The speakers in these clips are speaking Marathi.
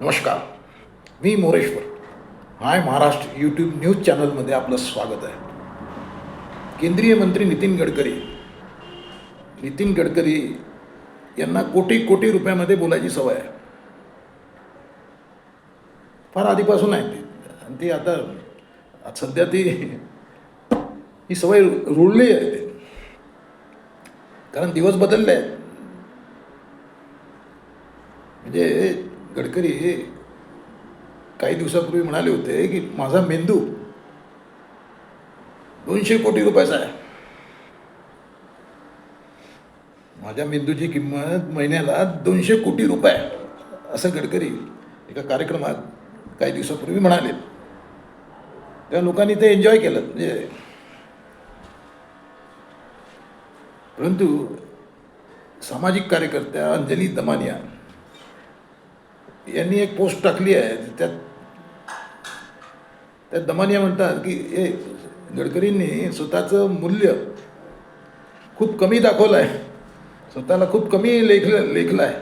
नमस्कार. मी Moreshwar. Hi Maharashtra YouTube news चॅनलमध्ये आपलं स्वागत आहे. केंद्रीय मंत्री नितीन गडकरी नितीन गडकरी यांना कोटी कोटी रुपयामध्ये बोलायची सवय आहे. फार आधीपासून आहे ती. आणि ती आता सध्या ती ही सवय रुळली आहे ते. कारण दिवस बदलले आहेत. म्हणजे गडकरी काही दिवसापूर्वी म्हणाले होते की माझा मेंदू दोनशे कोटी रुपयाचा आहे. माझ्या मेंदूची किंमत महिन्याला दोनशे कोटी रुपये असं गडकरी एका कार्यक्रमात काही दिवसापूर्वी म्हणाले. त्या लोकांनी ते एन्जॉय केलं म्हणजे परंतु सामाजिक कार्यकर्त्या अंजली दमानिया यांनी एक पोस्ट टाकली आहे. त्यात त्यात दमानिया म्हणतात की हे गडकरींनी स्वतःचं मूल्य खूप कमी दाखवलं आहे स्वतःला खूप कमी लेखलं लेखलं आहे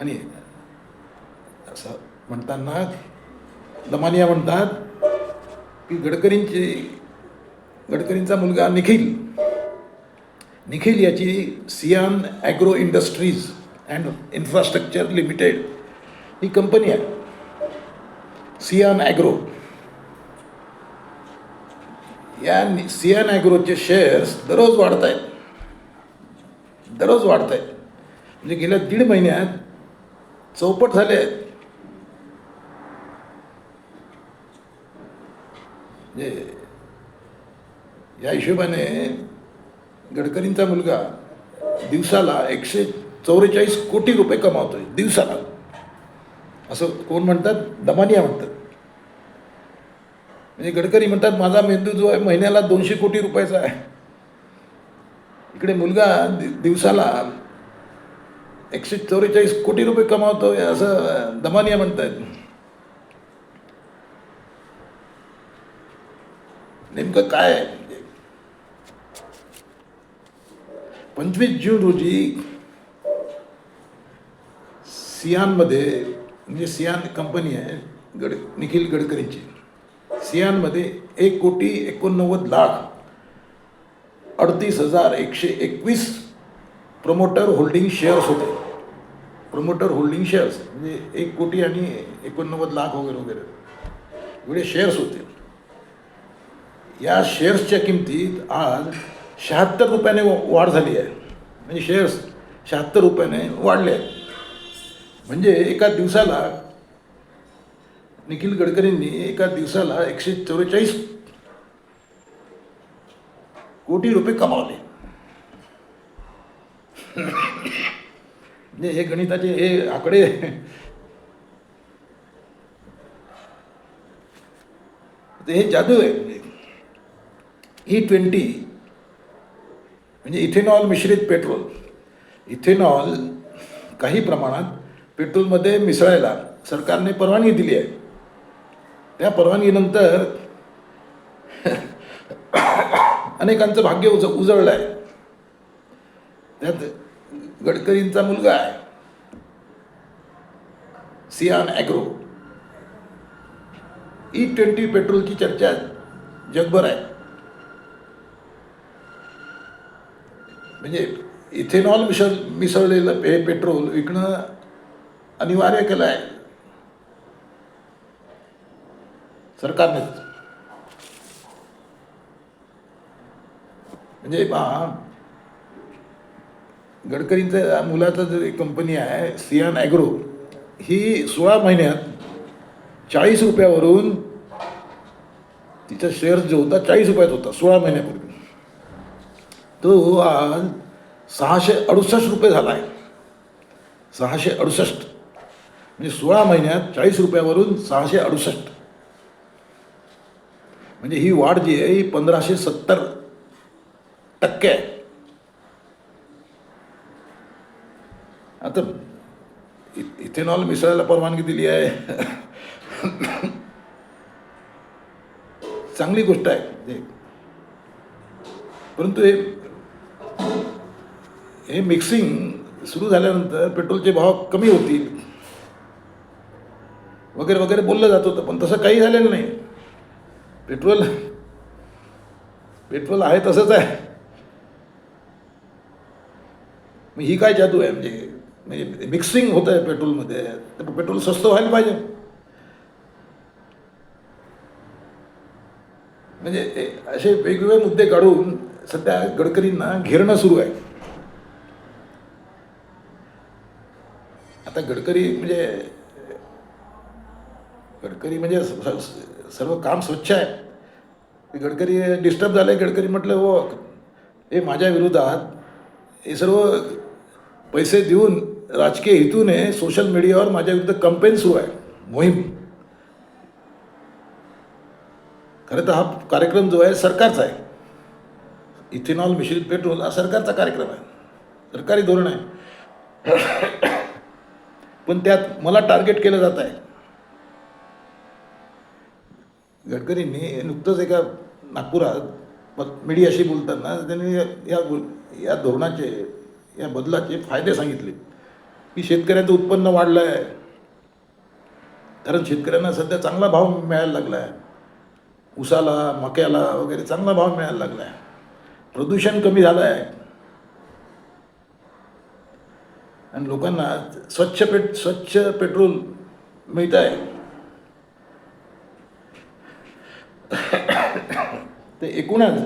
आणि असं म्हणताना दमानिया म्हणतात की गडकरींची गडकरींचा मुलगा निखिल. निखिल याची Cian agro industries and infrastructure limited he company आहे सियान ॲग्रो या सियान ॲग्रोचे शेअर्स दररोज वाढत आहेत दररोज वाढत आहेत म्हणजे गेल्या दीड महिन्यात चौपट झाले आहेत म्हणजे या हिशोबाने गडकरींचा मुलगा दिवसाला एकशे चौवेचाळीस कोटी रुपये कमावतोय दिवसाला. असं कोण म्हणतात? दमानिया म्हणतात. म्हणजे गडकरी म्हणतात माझा मेंदू जो आहे महिन्याला दोनशे कोटी रुपयाचा आहे. इकडे मुलगा दि- दिवसाला एकशे चौवेचाळीस कोटी रुपये कमावतोय असं दमानिया म्हणतात. नेमकं काय म्हणजे पंचवीस जून रोजी सियानमध्ये म्हणजे सियान कंपनी आहे गड निखिल गडकरींची. सियानमध्ये एक कोटी एकोणनव्वद लाख अडतीस हजार एकशे एकवीस प्रमोटर होल्डिंग शेअर्स होते. प्रमोटर होल्डिंग शेअर्स म्हणजे एक कोटी आणि एकोणनव्वद लाख वगैरे वगैरे. एवढे शेअर्स होते. या शेअर्सच्या किमतीत आज शहात्तर रुपयाने वा- वाढ झाली आहे. म्हणजे शेअर्स शहात्तर रुपयाने वाढले आहेत. म्हणजे एका दिवसाला निखिल गडकरींनी एका दिवसाला एकशे चौवेचाळीस कोटी रुपये कमावले. म्हणजे हे गणिताचे हे आकडे हे जादू आहे. म्हणजे ई ट्वेंटी म्हणजे इथेनॉल मिश्रित पेट्रोल. इथेनॉल काही प्रमाणात पेट्रोलमध्ये मिसळायला सरकारने परवानगी दिली आहे. त्या परवानगीनंतर अनेकांचं भाग्य उज उजळलं आहे त्यात गडकरींचा मुलगा आहे. सियान ॲग्रो. ई ट्वेंटी पेट्रोलची चर्चा जगभर आहे. म्हणजे इथेनॉल मिसळ मिसळलेलं हे पेट्रोल विकणं अनिवार्य केलं आहे सरकारने. म्हणजे पहा गडकरींच्या मुलाचं जर एक कंपनी आहे सियान ॲग्रो ही सोळा महिन्यात चाळीस रुपयावरून तिचा शेअर्स जो होता चाळीस रुपयात होता सोळा महिन्यापूर्वी. तो आज सहाशे अडुसष्ट रुपये झाला आहे. सहाशे अडुसष्ट. म्हणजे सोळा महिन्यात चाळीस रुपयावरून सहाशे अडुसष्ट. म्हणजे ही वाढ जी आहे ही पंधराशे सत्तर टक्के आहे. आता इ- इथेनॉल मिसळायला परवानगी दिली आहे. चांगली गोष्ट आहे. म्हणजे परंतु हे हे मिक्सिंग सुरू झाल्यानंतर पेट्रोलचे भाव कमी होतील. वगैरे वगैरे बोललं जात होतं पण तसं काही झालेलं नाही. पेट्रोल पेट्रोल आहे तसंच आहे. मग ही काय जादू आहे? म्हणजे म्हणजे मिक्सिंग होत आहे पेट्रोलमध्ये तर पेट्रोल स्वस्त व्हायला पाहिजे. म्हणजे असे वेगवेगळे मुद्दे काढून सध्या गडकरींना घेरणं सुरू आहे. आता गडकरी म्हणजे गडकरी म्हणजे सर्व काम स्वच्छ आहे. गडकरी डिस्टर्ब झाले गडकरी म्हटलं हो हे माझ्या विरोधात हे सर्व पैसे देऊन राजकीय हेतूने सोशल मीडियावर माझ्या विरुद्ध कंपेन सुरू आहे मोहीम. खरं तर हा कार्यक्रम जो आहे सरकारचा आहे. इथेनॉल मिश्रित पेट्रोल हा सरकारचा कार्यक्रम आहे. सरकारी धोरण आहे. पण त्यात मला टार्गेट केलं जात आहे. गडकरींनी नुकतंच एका नागपुरात मीडियाशी बोलताना त्यांनी या या धोरणाचे या बदलाचे फायदे सांगितले. की शेतकऱ्याचं उत्पन्न वाढलं आहे कारण शेतकऱ्यांना सध्या चांगला भाव मिळायला लागला आहे ऊसाला मक्याला वगैरे चांगला भाव मिळायला लागला आहे प्रदूषण कमी झालं आहे आणि लोकांना स्वच्छ पेट स्वच्छ पेट्रोल मिळत आहे ते एकूणच.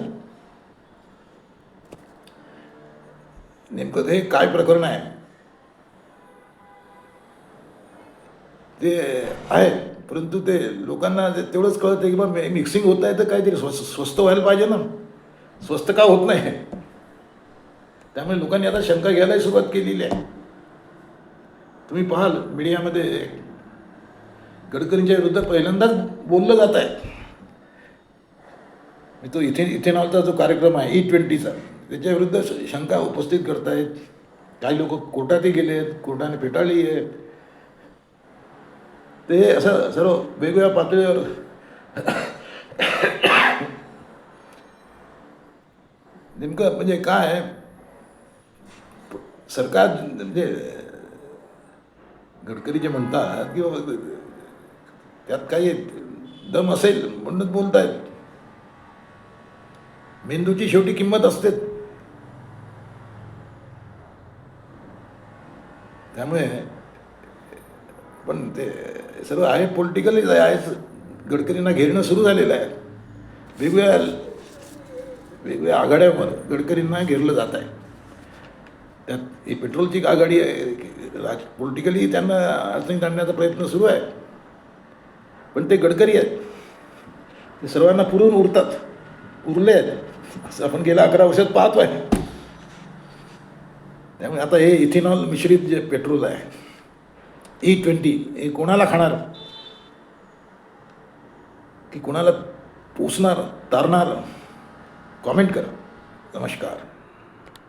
नेमकं ते काय प्रकरण आहे? ते आहे परंतु ते लोकांना तेवढंच कळतं की बा मिक्सिंग होत आहे तर काहीतरी स्वस्त स्वस्त व्हायला पाहिजे ना. स्वस्त का होत नाही? त्यामुळे लोकांनी आता शंका घ्यायला सुरुवात केलेली आहे. तुम्ही पाहाल मीडियामध्ये गडकरींच्या विरुद्ध पहिल्यांदाच बोललं जात आहे. तो इथे इथेनॉलचा जो कार्यक्रम आहे e ई ट्वेंटीचा त्याच्याविरुद्ध शंका उपस्थित करतायत. काही लोक कोर्टातही गेले आहेत कोर्टाने फेटाळली आहे ते असं सर्व वेगवेगळ्या पातळीवर नेमकं म्हणजे काय आहे, सरकार म्हणजे गडकरी जे म्हणतात किंवा त्यात काही दम असेल म्हणूनच बोलतायत. मेंदूची शेवटी किंमत असते. त्यामुळे पण ते सर्व आहे पॉलिटिकलीच आहे गडकरींना घेरणं सुरू झालेलं आहे. वेगवेगळ्या वेगवेगळ्या आघाड्यावर गडकरींना घेरलं जात आहे. त्यात ही पेट्रोलची एक आघाडी आहे राज पॉलिटिकली त्यांना अडचणीत आणण्याचा प्रयत्न सुरू आहे. पण ते गडकरी आहेत. ते सर्वांना पुरून उरतात उरले आहेत. असं आपण गेल्या अकरा वर्षात पाहतो आहे त्यामुळे आता हे इथेनॉल मिश्रित जे पेट्रोल आहे e ई ट्वेंटी हे कोणाला खाणार? की कोणाला पोचणार तारणार? कॉमेंट करा. नमस्कार.